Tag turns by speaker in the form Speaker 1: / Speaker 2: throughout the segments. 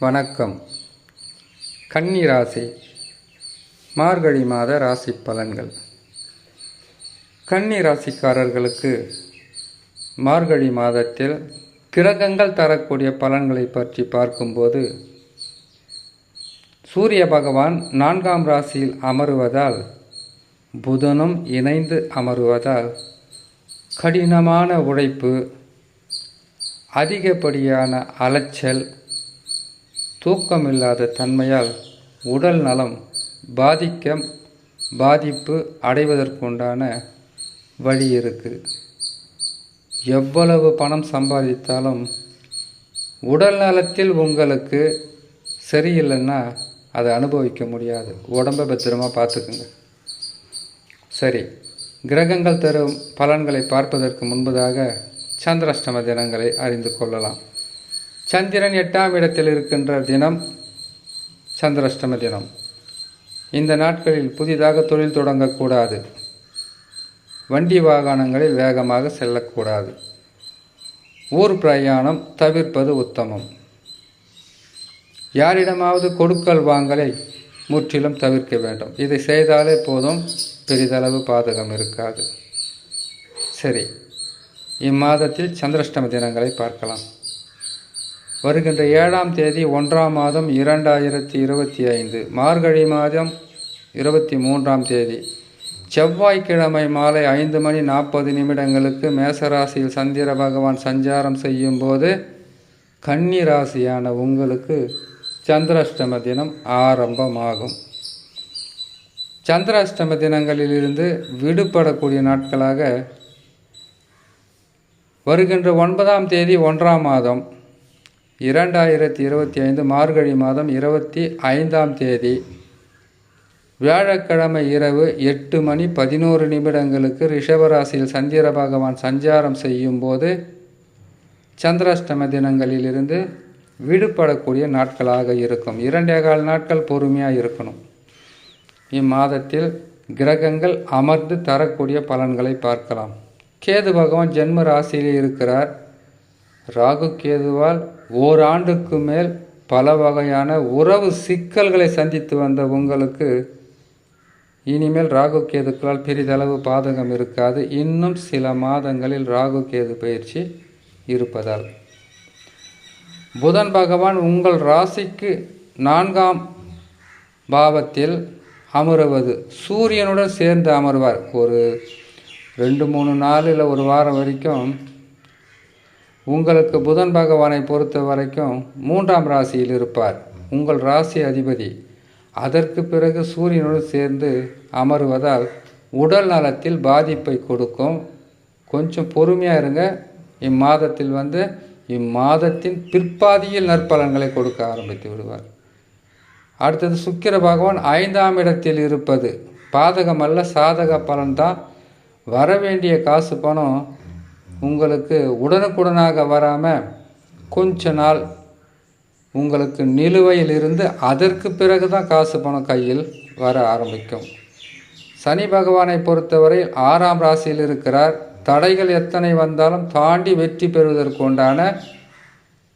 Speaker 1: வணக்கம். கன்னி ராசி. மார்கழி மாத ராசி பலன்கள். கன்னி ராசிக்காரர்களுக்கு மார்கழி மாதத்தில் கிரகங்கள் தரக்கூடிய பலன்களை பற்றி பார்க்கும்போது சூரிய பகவான் நான்காம் ராசியில் அமருவதால் புதனும் இணைந்து அமருவதால் கடினமான உழைப்பு அதிகப்படியான அலைச்சல் தூக்கமில்லாத தன்மையால் உடல் நலம் பாதிக்க பாதிப்பு அடைவதற்குண்டான வழி இருக்குது எவ்வளவு பணம் சம்பாதித்தாலும் உடல் நலத்தில் உங்களுக்கு சரியில்லைன்னா அதை அனுபவிக்க முடியாது. உடம்பை பத்திரமா பார்த்துக்குங்க. சரி கிரகங்கள் தரும் பலன்களை பார்ப்பதற்கு முன்பதாக சந்திராஷ்டம தினங்களை அறிந்து கொள்ளலாம். சந்திரன் எட்டாம் இடத்தில் இருக்கின்ற தினம் சந்திராஷ்டம தினம். இந்த நாட்களில் புதிதாக தொழில் தொடங்கக்கூடாது. வண்டி வாகனங்களில் வேகமாக செல்லக்கூடாது. ஊர் பிரயாணம் தவிர்ப்பது உத்தமம். யாரிடமாவது கொடுக்கல் வாங்கலை முற்றிலும் தவிர்க்க வேண்டும். இதை செய்தாலே போதும் பெரிதளவு பாதகம் இருக்காது. சரி இம்மாதத்தில் சந்திராஷ்டம தினங்களை பார்க்கலாம். வருகின்ற ஏழாம் தேதி ஒன்றாம் மாதம் இரண்டாயிரத்தி இருபத்தி ஐந்து மார்கழி மாதம் இருபத்தி மூன்றாம் தேதி. செவ்வாய்க்கிழமை மாலை ஐந்து மணி நாற்பது நிமிடங்களுக்கு மேசராசியில் சந்திர பகவான் சஞ்சாரம் செய்யும் போது கன்னி ராசியான உங்களுக்கு சந்திராஷ்டம தினம் ஆரம்பமாகும். சந்திராஷ்டம தினங்களிலிருந்து விடுபடக்கூடிய நாட்களாக வருகின்ற ஒன்பதாம் தேதி ஒன்றாம் மாதம் இரண்டாயிரத்தி இருபத்தி ஐந்து மார்கழி மாதம் இருபத்தி ஐந்தாம் தேதி. வியாழக்கிழமை இரவு எட்டு மணி பதினோரு நிமிடங்களுக்கு ரிஷபராசியில் சந்திர பகவான் சஞ்சாரம் செய்யும் போது சந்திராஷ்டம தினங்களிலிருந்து விடுபடக்கூடிய நாட்களாக இருக்கும். இரண்டே கால் நாட்கள் பொறுமையாக இருக்கணும். இம்மாதத்தில் கிரகங்கள் அமர்ந்து தரக்கூடிய பலன்களை பார்க்கலாம். கேது பகவான் ஜென்ம ராசியில் இருக்கிறார். ராகு கேதுவால் ஓராண்டுக்கு மேல் பல வகையான உறவு சிக்கல்களை சந்தித்து வந்த உங்களுக்கு இனிமேல் ராகு கேதுக்களால் பெரிதளவு பாதகம் இருக்காது. இன்னும் சில மாதங்களில் ராகு கேது பயிற்சி இருப்பதால். புதன் பகவான் உங்கள் ராசிக்கு நான்காம் பாவத்தில் அமருவது. சூரியனுடன் சேர்ந்து அமர்வார். ஒரு ரெண்டு மூணு நாள் இல்லை ஒரு வாரம் வரைக்கும் உங்களுக்கு புதன் பகவானை பொறுத்த வரைக்கும் மூன்றாம் ராசியில் இருப்பார். உங்கள் ராசி அதிபதி. அதற்கு பிறகு சூரியனுடன் சேர்ந்து அமருவதால் உடல் நலத்தில் பாதிப்பை கொடுக்கும். கொஞ்சம் பொறுமையாக இருங்க. இம்மாதத்தில் வந்து இம்மாதத்தின் பிற்பாதியில் நற்பலன்களை கொடுக்க ஆரம்பித்து விடுவார். அடுத்தது சுக்கிர பகவான் ஐந்தாம் இடத்தில் இருப்பது. பாதகம் அல்ல சாதக பலன்தான். வர வேண்டிய காசு பணம் உங்களுக்கு உடனுக்குடனாக வராமல் கொஞ்ச நாள் உங்களுக்கு நிலுவையில் இருந்து அதற்கு பிறகு தான் காசு பணம் கையில் வர ஆரம்பிக்கும். சனி பகவானை பொறுத்தவரை ஆறாம் ராசியில் இருக்கிறார். தடைகள் எத்தனை வந்தாலும் தாண்டி வெற்றி பெறுவதற்கு உண்டான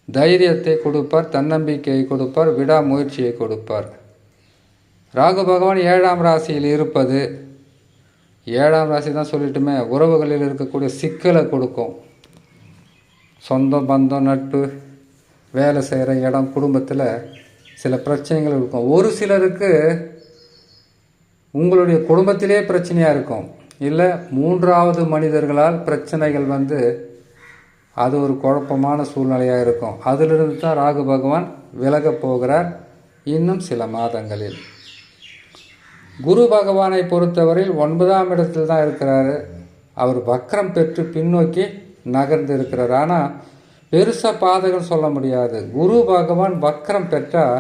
Speaker 1: தைரியத்தை கொடுப்பார் தன்னம்பிக்கையை கொடுப்பார் விடாமுயற்சியை கொடுப்பார். ராகு பகவான் ஏழாம் ராசியில் இருப்பது ஏழாம் ராசி தான் சொல்லிட்டுமே உறவுகளில் இருக்கக்கூடிய சிக்கலை கொடுக்கும். சொந்தம் பந்தம் நட்பு வேலை செய்கிற இடம் குடும்பத்தில் சில பிரச்சனைகள் இருக்கும். ஒரு சிலருக்கு உங்களுடைய குடும்பத்திலே பிரச்சனையாக இருக்கும். இல்லை மூன்றாவது மனிதர்களால் பிரச்சனைகள் வந்து அது ஒரு குழப்பமான சூழ்நிலையாக இருக்கும். அதிலிருந்து தான் ராகு பகவான் விலகப் போகிறார் இன்னும் சில மாதங்களில். குரு பகவானை பொறுத்தவரையில் ஒன்பதாம் இடத்தில் தான் இருக்கிறாரு. அவர் வக்கரம் பெற்று பின்னோக்கி நகர்ந்து இருக்கிறார். ஆனால் பெருசாக பாதகம் சொல்ல முடியாது. குரு பகவான் வக்கரம் பெற்றால்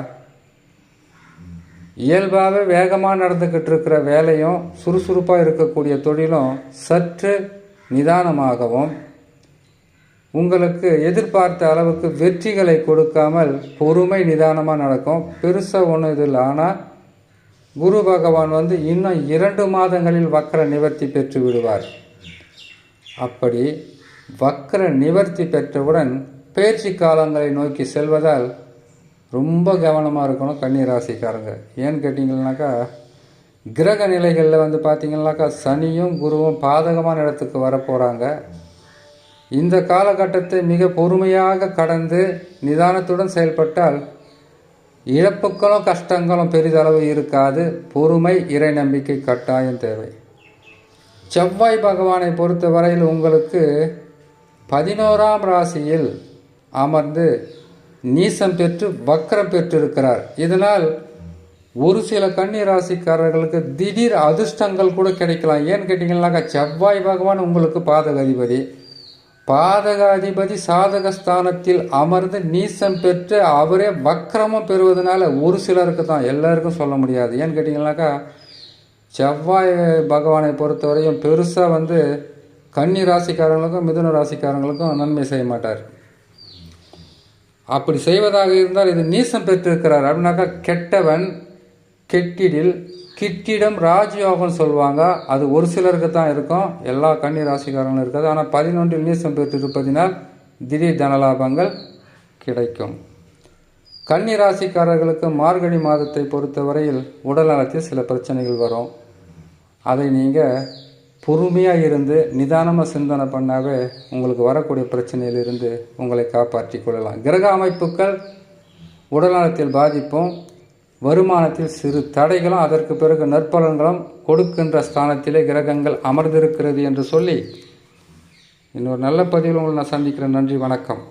Speaker 1: இயல்பாகவே வேகமாக நடந்துக்கிட்டு இருக்கிற வேலையும் சுறுசுறுப்பாக இருக்கக்கூடிய தொழிலும் சற்று நிதானமாகவும் உங்களுக்கு எதிர்பார்த்த அளவுக்கு வெற்றிகளை கொடுக்காமல் பொறுமை நிதானமாக நடக்கும். பெருசாக ஒன்றும் இது இல்லை. ஆனால் குரு பகவான் வந்து இன்னும் இரண்டு மாதங்களில் வக்கர நிவர்த்தி பெற்று விடுவார். அப்படி வக்கர நிவர்த்தி பெற்றவுடன் பயிற்சி காலங்களை நோக்கி செல்வதால் ரொம்ப கவனமாக இருக்கணும் கன்னி ராசிக்காரங்க ஏன்னு கேட்டிங்கன்னாக்கா கிரக நிலைகளில் வந்து பார்த்திங்கனாக்கா சனியும் குருவும் பாதகமான இடத்துக்கு வரப்போகிறாங்க இந்த காலகட்டத்தை மிக பொறுமையாக கடந்து நிதானத்துடன் செயல்பட்டால் இழப்புகளும் கஷ்டங்களும் பெரிதளவு இருக்காது. பொறுமை இறை நம்பிக்கை கட்டாயம் தேவை. செவ்வாய் பகவானை பொறுத்த வரையில் உங்களுக்கு பதினோராம் ராசியில் அமர்ந்து நீசம் பெற்று வக்கரம் பெற்றிருக்கிறார். இதனால் ஒரு சில கன்னி ராசிக்காரர்களுக்கு திடீர் அதிர்ஷ்டங்கள் கூட கிடைக்கலாம். ஏன்னு கேட்டிங்கன்னாக்கா செவ்வாய் பகவான் உங்களுக்கு பாதக அதிபதி. பாதகாதிபதி சாதகஸ்தானத்தில் சாதக ஸ்தானத்தில் அமர்ந்து நீசம் பெற்று அவரே வக்கரமும் பெறுவதனால ஒரு சிலருக்கு தான் எல்லாருக்கும் சொல்ல முடியாது. ஏன்னு கேட்டிங்கன்னாக்கா செவ்வாய் பகவானை பொறுத்தவரையும் பெருசாக வந்து கன்னி ராசிக்காரங்களுக்கும் மிதுன ராசிக்காரங்களுக்கும் நன்மை செய்ய மாட்டார். அப்படி செய்வதாக இருந்தால் இது நீசம் பெற்றிருக்கிறார். அப்படின்னாக்கா கெட்டவன் கெட்டிடில் கிட்டிடம் ராஜயோகம் சொல்லுவாங்க. அது ஒரு சிலருக்கு தான் இருக்கும். எல்லா கன்னி ராசிக்காரங்களும் இருக்காது. ஆனால் பதினொன்றில் நீசம் பெற்றிருப்பதினால் திடீர் தனலாபங்கள் கிடைக்கும். கன்னி ராசிக்காரர்களுக்கு மார்கழி மாதத்தை பொறுத்தவரையில் உடல் நலத்தில் சில பிரச்சனைகள் வரும். அதை நீங்கள் பொறுமையாக இருந்து நிதானமாக சிந்தனை பண்ணாவே உங்களுக்கு வரக்கூடிய பிரச்சனையிலிருந்து உங்களை காப்பாற்றி கொள்ளலாம். கிரக அமைப்புகள் உடல்நலத்தில் பாதிப்பும் வருமானத்தில் சிறு தடைகளும் அதற்கு பிறகு நற்பலன்களும் கொடுக்கின்ற ஸ்தானத்திலே கிரகங்கள் அமர்ந்திருக்கிறது என்று சொல்லி இன்னொரு நல்ல பதிவில் உங்களை நான் சந்திக்கிறேன். நன்றி வணக்கம்.